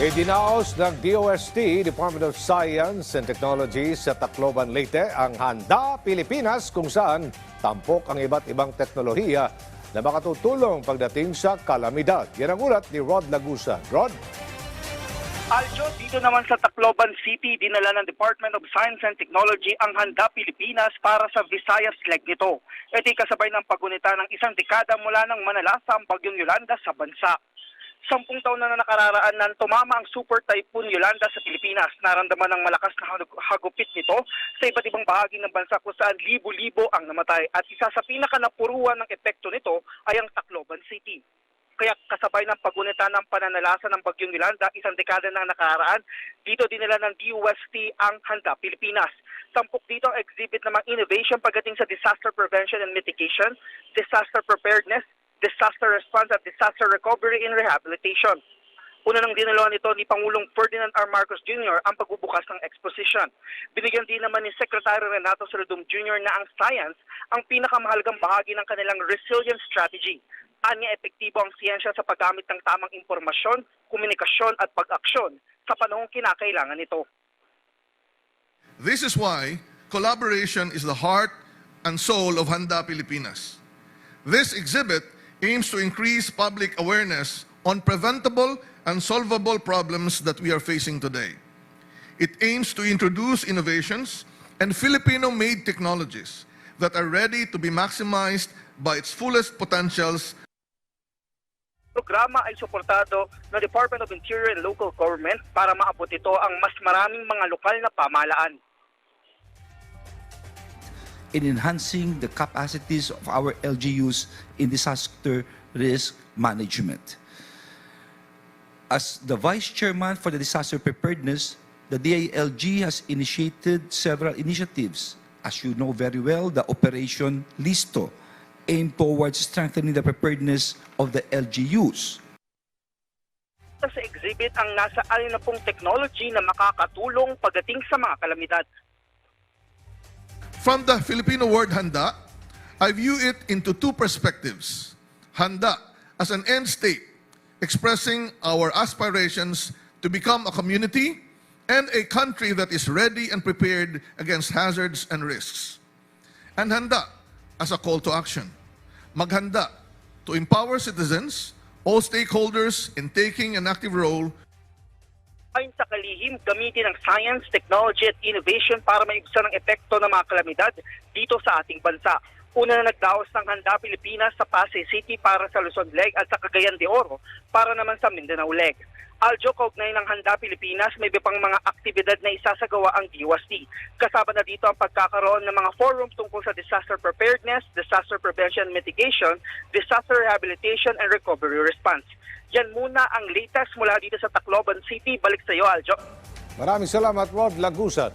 Idinaos ng DOST, Department of Science and Technology sa Tacloban, Leyte ang Handa Pilipinas kung saan tampok ang iba't ibang teknolohiya na makatutulong pagdating sa kalamidad. Yan ang ulat ni Rod Lagusa. Rod? Aljo, dito naman sa Tacloban City, dinala ng Department of Science and Technology ang Handa Pilipinas para sa Visayas leg nito. Ito'y kasabay ng pagunita ng isang dekada mula nang manalasa ang bagyong Yolanda sa bansa. Sampung taon na na nakararaan nang tumama ang Super Typhoon Yolanda sa Pilipinas. Naramdaman ng malakas na hag- hagupit nito sa iba't ibang bahagi ng bansa kung saan libo-libo ang namatay. At isa sa pinakanapuruan ng epekto nito ay ang Tacloban City kaya kasabay ng pagunita ng pananalasa ng Bagyong Yolanda, isang dekada na nakaraan, dito dinala ng DUST ang Handa Pilipinas. Tampok dito ang exhibit ng mga innovation pagdating sa disaster prevention and mitigation, disaster preparedness, disaster response at disaster recovery and rehabilitation. Una nang dinalawan nito ni Pangulong Ferdinand R. Marcos Jr. ang pagbubukas ng exposition. Binigyan din naman ni Secretary Renato Saludum Jr. na ang science ang pinakamahalagang bahagi ng kanilang resilience strategy. Anya epektibo ang siyensya sa paggamit ng tamang impormasyon, komunikasyon at pag-aksyon sa panahong kinakailangan nito. This is why collaboration is the heart and soul of Handa Pilipinas. This exhibit aims to increase public awareness on preventable and solvable problems that we are facing today. It aims to introduce innovations and Filipino-made technologies that are ready to be maximized by its fullest potentials programa ay suportado ng Department of Interior and Local Government para maabot ito ang mas maraming mga lokal na pamahalaan. In enhancing the capacities of our LGUs in disaster risk management. As the Vice Chairman for the Disaster Preparedness, the DILG has initiated several initiatives. As you know very well, the Operation Listo aimed towards strengthening the preparedness of the LGUs. Sa exhibit ang nasa alin na pong technology na makakatulong pagdating sa mga kalamidad. From the Filipino word handa, I view it into two perspectives. Handa as an end state, expressing our aspirations to become a community and a country that is ready and prepared against hazards and risks. And handa as a call to action. Maghanda to empower citizens, all stakeholders in taking an active role Ayon sa kalihim, gamitin ang science, technology at innovation para maibsan ang epekto ng mga kalamidad dito sa ating bansa. Una na nagdaos ng Handa Pilipinas sa Pasay City para sa Luzon Leg at sa Cagayan de Oro para naman sa Mindanao Leg. Aljo kaugnay ng Handa Pilipinas, may pang mga aktibidad na isasagawa ang DUST. Kasama na dito ang pagkakaroon ng mga forum tungkol sa disaster preparedness, disaster prevention mitigation, disaster rehabilitation and recovery response. Yan muna ang latest mula dito sa Tacloban City. Balik sa iyo, Aljo. Maraming salamat, Rod Lagusan.